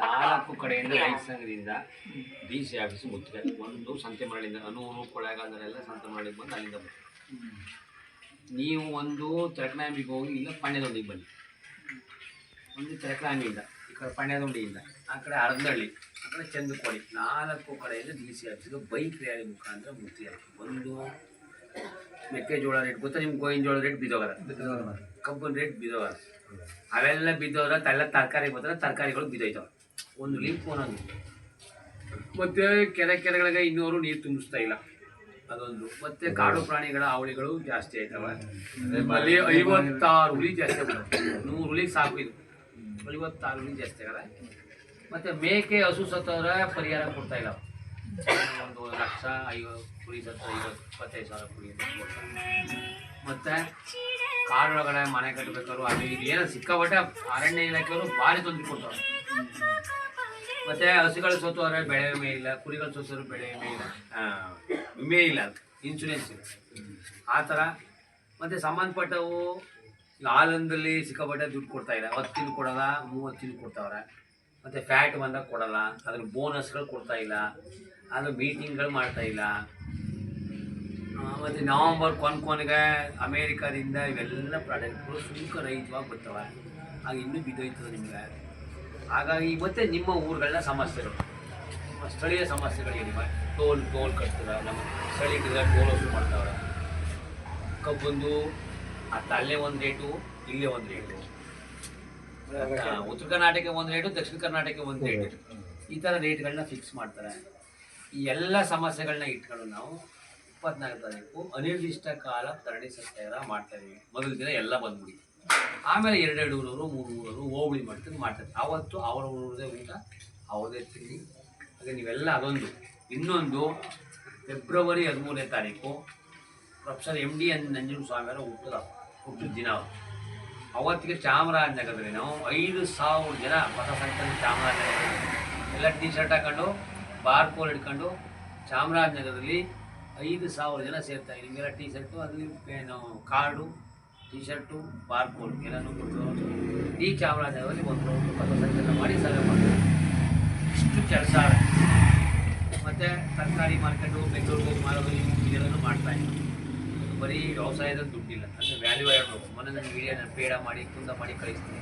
ನಾಲ್ಕು ಕಡೆಯಿಂದ ರೈತ ಸಂಘದಿಂದ ಡಿ ಸಿ ಆಫೀಸ್ ಮುತ್ತಿಗೆ. ಒಂದು ಸಂತೆ ಮರಳಿಂದ ಅನೂರು ಕೊಳ್ಳೇಗಾಲದರೆಲ್ಲ ಸಂತೆ ಮರಳಿಗೆ ಬಂದು ಅಲ್ಲಿಂದ ಬರ್ತಾರೆ ನೀವು ಒಂದು ತೆರಕನಾಂಬಿಗೆ ಹೋಗಿ ಇಲ್ಲ ಪಣ್ಯದೊಂದಿಗೆ ಬನ್ನಿ. ಒಂದು ತೆರಕನಾಂಬಿಯಿಂದ ಈ ಕಡೆ ಪಣ್ಯದೊಂಡಿಯಿಂದ ಆ ಕಡೆ ಅರ್ಧಹಳ್ಳಿ ಆ ಕಡೆ ಚಂದಕೋಡಿ ನಾಲ್ಕು ಕಡೆಯಿಂದ ಡಿ ಸಿ ಆಫೀಸ್ಗೆ ಬೈಕ್ ರ್ಯಾಲಿ ಮುಖಾಂತರ ಮುತ್ತಿ ಹಾಕಿ. ಒಂದು ಮೆಕ್ಕೆಜೋಳ ರೇಟ್ ಗೊತ್ತಾ ನಿಮ್ಗೆ ಗೋವಿನ ಜೋಳ ರೇಟ್ ಬಿದ್ದೋಗಲ್ಲ. ಕಬ್ಬಿನ ರೇಟ್ ಬಿದ್ದೋಗಲ್ಲ. ಅವೆಲ್ಲ ಬಿದ್ದೋದ್ರೆ ಎಲ್ಲ ತರಕಾರಿ ಬಂದ್ರೆ ತರಕಾರಿಗಳು ಬಿದ್ದೋಯ್ತವೆ. ಒಂದು ಲಿಂಪ್ ಒಂದೊಂದು ಮತ್ತೆ ಕೆರೆ ಕೆರೆಗಳಿಗೆ ಇನ್ನೂರು ನೀರು ತುಂಬಿಸ್ತಾ ಇಲ್ಲ. ಅದೊಂದು. ಮತ್ತೆ ಕಾಡು ಪ್ರಾಣಿಗಳ ಹಾವಳಿಗಳು ಜಾಸ್ತಿ ಆಯ್ತವೆ. ಅಲ್ಲಿ ಐವತ್ತಾರು ಹುಲಿ ಜಾಸ್ತಿ ಆಗ್ತವೆ ನೂರು ಹುಲಿ ಸಾಕು ಇದು. ಐವತ್ತಾರು ಹುಲಿ ಜಾಸ್ತಿ ಆಗಲ್ಲ ಮತ್ತೆ ಮೇಕೆ ಹಸು ಸತ್ತವ್ರೆ ಪರಿಹಾರ ಕೊಡ್ತಾ ಇಲ್ಲ. ಒಂದು ಲಕ್ಷ ಐವತ್ತು ಕುರಿ ಸತ್ತ ಐವತ್ತು ಇಪ್ಪತ್ತೈದು ಸಾವಿರ ಕುರಿ ಮತ್ತೆ ಕಾಡೊಳಗಡೆ ಮನೆ ಕಟ್ಟಬೇಕಾದ್ರು ಅದು ಇದು ಏನೋ ಸಿಕ್ಕಾಪಟ್ಟೆ ಅರಣ್ಯ ಇಲಾಖೆಯವರು ಭಾರಿ ತೊಂದರೆ ಕೊಡ್ತಾರೆ ಮತ್ತೆ ಹಸುಗಳು ಸೋತವ್ರೆ ಬೆಳೆ ವಿಮೆ ಇಲ್ಲ ಕುರಿಗಳು ಸೋತವ್ರು ಬೆಳೆ ವಿಮೆ ಇಲ್ಲ. ವಿಮೆ ಇಲ್ಲ ಇನ್ಶೂರೆನ್ಸ್ ಇಲ್ಲ. ಆ ಥರ ಮತ್ತೆ ಸಂಬಂಧಪಟ್ಟವು ಈಗ ಹಾಲಂದಲ್ಲಿ ಸಿಕ್ಕಾಪಟ್ಟೆ ದುಡ್ಡು ಕೊಡ್ತಾ ಇಲ್ಲ ಹತ್ತಿನ ಕೊಡಲ್ಲ ಮೂವತ್ತಿನ ಕೊಡ್ತಾವ್ರೆ. ಮತ್ತೆ ಫ್ಯಾಟ್ ಬಂದಾಗ ಕೊಡಲ್ಲ ಅದ್ರ ಬೋನಸ್ಗಳು ಕೊಡ್ತಾ ಇಲ್ಲ ಅದು ಮೀಟಿಂಗ್ಗಳು ಮಾಡ್ತಾ ಇಲ್ಲ. ಮತ್ತೆ ನವಂಬರ್ ಕೊನ್ ಕೊನೆಗೆ ಅಮೇರಿಕಾದಿಂದ ಇವೆಲ್ಲ ಪ್ರಾಡಕ್ಟ್ಗಳು ಸುಂಕ ರಹಿತವಾಗಿ ಬರ್ತವೆ. ಆಗ ಇನ್ನೂ ಬಿದ್ದೋಯ್ತದೆ ನಿಮಗೆ. ಹಾಗಾಗಿ ಮತ್ತೆ ನಿಮ್ಮ ಊರುಗಳನ್ನ ಸಮಸ್ಯೆಗಳು. ನಿಮ್ಮ ಸ್ಥಳೀಯ ಸಮಸ್ಯೆಗಳು ಏನಿವೆ? ಟೋಲ್ ಟೋಲ್ ಕಟ್ತಾರೆ ನಮ್ಮ ಸ್ಥಳೀಯ ಟೋಲ್ ವಸೂಲು ಮಾಡ್ತಾವ್ರೆ. ಕಬ್ಬೊಂದು, ಅತ್ತ ಅಲ್ಲೇ ಒಂದು ರೇಟು, ಇಲ್ಲೇ ಒಂದು ರೇಟು. ಉತ್ತರ ಕರ್ನಾಟಕ ಒಂದು ರೇಟು, ದಕ್ಷಿಣ ಕರ್ನಾಟಕ ಒಂದು ರೇಟ್. ಈ ಥರ ರೇಟ್ಗಳನ್ನ ಫಿಕ್ಸ್ ಮಾಡ್ತಾರೆ. ಈ ಎಲ್ಲ ಸಮಸ್ಯೆಗಳನ್ನ ಇಟ್ಕೊಂಡು ನಾವು ಇಪ್ಪತ್ನಾಲ್ಕು ತಾರೀಕು ಅನಿರ್ದಿಷ್ಟ ಕಾಲ ಧರಣಿ ಸತ್ಯಾಗ್ರಹ ಮಾಡ್ತಾ ಮೊದಲ ದಿನ ಎಲ್ಲ ಬಂದ್ಬಿಡಿ ಆಮೇಲೆ ಎರಡೆರಡು ಮೂರು ಊರವರು ಹೋಬಳಿ ಮಾಡ್ತಾರೆ ಮಾಡ್ತಾರೆ. ಅವತ್ತು ಅವರ ಊರದೇ ಊಟ, ಅವರದೇ ತಿಂಡಿ. ಹಾಗೆ ನೀವೆಲ್ಲ ಅದೊಂದು. ಇನ್ನೊಂದು ಫೆಬ್ರವರಿ ಹದಿಮೂರನೇ ತಾರೀಕು ಪ್ರೊಫೆಸರ್ ಎಂ ಡಿ ಎನ್ ನಂಜುನ ಸ್ವಾಮಿಯವರ ಹುಟ್ಟದ, ಹುಟ್ಟಿದ ದಿನ ಅವತ್ತು. ಅವತ್ತಿಗೆ ಚಾಮರಾಜನಗರದಲ್ಲಿ ನಾವು ಐದು ಸಾವಿರ ಜನ ಪಥಸಂಚಲನ ಚಾಮರಾಜನಗರ ಎಲ್ಲ ಟೀ ಶರ್ಟ್ ಹಾಕೊಂಡು ಬಾರ್ಕೋಲ್ ಹಿಡ್ಕೊಂಡು ಚಾಮರಾಜನಗರದಲ್ಲಿ ಐದು ಸಾವಿರ ಜನ ಸೇರ್ತಾರೆ ನಿಮಗೆಲ್ಲ ಟೀ ಶರ್ಟು ಅಲ್ಲಿ card T shirt bar code ಎಲ್ಲನೂ ಕೊಟ್ಟು ಈ ಚಾಮರಾಜನಗರದಲ್ಲಿ ಒಂದು ರೌಂಡ್ ಪಥಸಂಚಲನ ಮಾಡಿ ಸಲಹೆ ಮಾಡ್ತಾರೆ. ಇಷ್ಟು ಕೆಲಸ ಮತ್ತು ತರಕಾರಿ ಮಾರ್ಕೆಟು ಬೆಂಗಳೂರಿಗೆ ಹೋಗಿ ಮಾರೋದು ಇದೆಲ್ಲನೂ ಮಾಡ್ತಾ ಇದ್ದೀವಿ ಬರೀ ವ್ಯವಸಾಯದಲ್ಲಿ ದುಡ್ಡಿಲ್ಲ. ಅಂದರೆ ವ್ಯಾಲ್ಯೂ ಹೇಳ್ಬೇಕು ಮೊನ್ನೆ ನನ್ನ ವಿಡಿಯೋ ನಾನು ಪೇಡ ಮಾಡಿ, ಕುಂದ ಮಾಡಿ ಕಳಿಸ್ತೀನಿ.